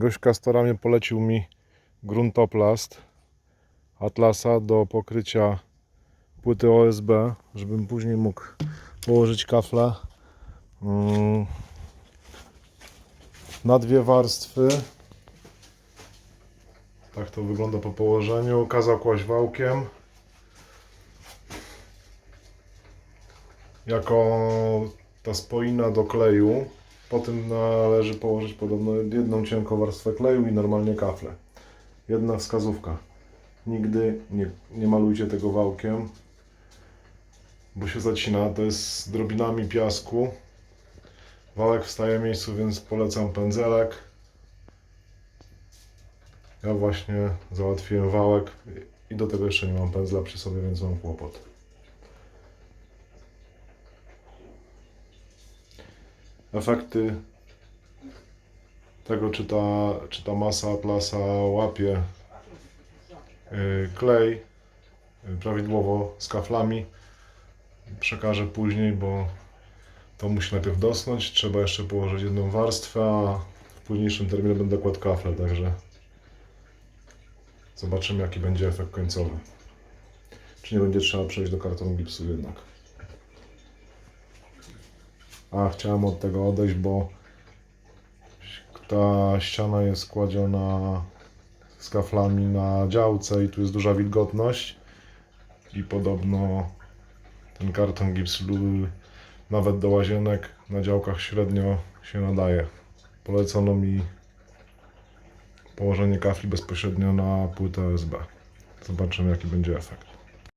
Gość Kastora mnie polecił mi gruntoplast Atlasa do pokrycia płyty OSB, żebym później mógł położyć kafle mm, na dwie warstwy. Tak to wygląda po położeniu. Kazał kłaść wałkiem. Jako ta spoina do kleju. Po tym należy położyć podobno jedną cienką warstwę kleju i normalnie kafle. Jedna wskazówka. Nigdy nie, nie malujcie tego wałkiem, bo się zacina. To jest z drobinami piasku. Wałek wstaje w miejscu, więc polecam pędzelek. Ja właśnie załatwiłem wałek i do tego jeszcze nie mam pędzla przy sobie, więc mam kłopot. Efekty tego, czy ta, czy ta masa atlasa łapie yy, klej yy, prawidłowo z kaflami, przekażę później, bo to musi najpierw dosnąć. Trzeba jeszcze położyć jedną warstwę, a w późniejszym terminie będę kładł kafle, także zobaczymy jaki będzie efekt końcowy. Czy nie będzie trzeba przejść do kartonu gipsu jednak. A, chciałem od tego odejść, bo ta ściana jest kładziona z kaflami na działce i tu jest duża wilgotność i podobno ten karton gipsu nawet do łazienek na działkach średnio się nadaje. Polecono mi położenie kafli bezpośrednio na płytę OSB. Zobaczymy jaki będzie efekt.